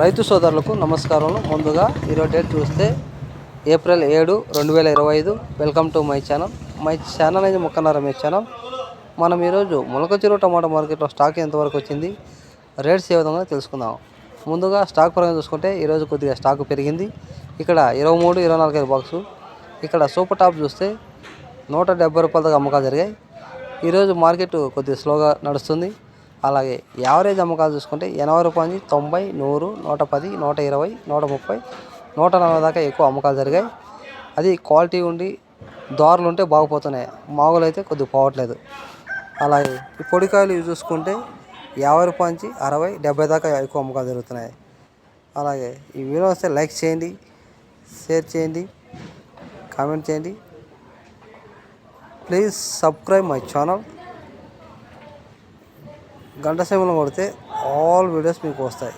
రైతు సోదరులకు నమస్కారం ముందుగా ఈరోజు డేట్ చూస్తే ఏప్రిల్ ఏడు రెండు వేల ఇరవై ఐదు. Welcome to my channel my channel అనేది మొక్కన్న మీ ఛానల్ మనం ఈరోజు మొలకచెరువు టమాటా మార్కెట్లో స్టాక్ ఎంతవరకు వచ్చింది? రేట్స్ ఏ విధంగా తెలుసుకుందాం. ముందుగా స్టాక్ పరంగా చూసుకుంటే ఈరోజు కొద్దిగా స్టాక్ పెరిగింది. ఇక్కడ ఇరవై మూడు ఇరవై నాలుగు ఐదు బాక్సు ఇక్కడ సూపర్ టాప్ చూస్తే నూట డెబ్బై రూపాయల దాకా అమ్మకాలు జరిగాయి. ఈరోజు మార్కెట్ కొద్దిగా స్లోగా నడుస్తుంది. అలాగే యావరేజ్ అమ్మకాలు చూసుకుంటే ఎనభై రూపాయల నుంచి తొంభై నూరు నూట పది నూట ఇరవై నూట ముప్పై నూట నలభై దాకా ఎక్కువ అమ్మకాలు జరిగాయి. అది క్వాలిటీ ఉండి దారులు ఉంటే బాగుపోతున్నాయి. మామూలు అయితే కొద్దిగా పోవట్లేదు. అలాగే ఈ పొడికాయలు చూసుకుంటే యాభై రూపాయల నుంచి అరవై డెబ్బై దాకా ఎక్కువ అమ్మకాలు జరుగుతున్నాయి. అలాగే ఈ వీడియో వస్తే లైక్ చేయండి షేర్ చేయండి కామెంట్ చేయండి. Please subscribe my channel. గంట సేవలు కొడితే ఆల్ వీడియోస్ మీకు వస్తాయి.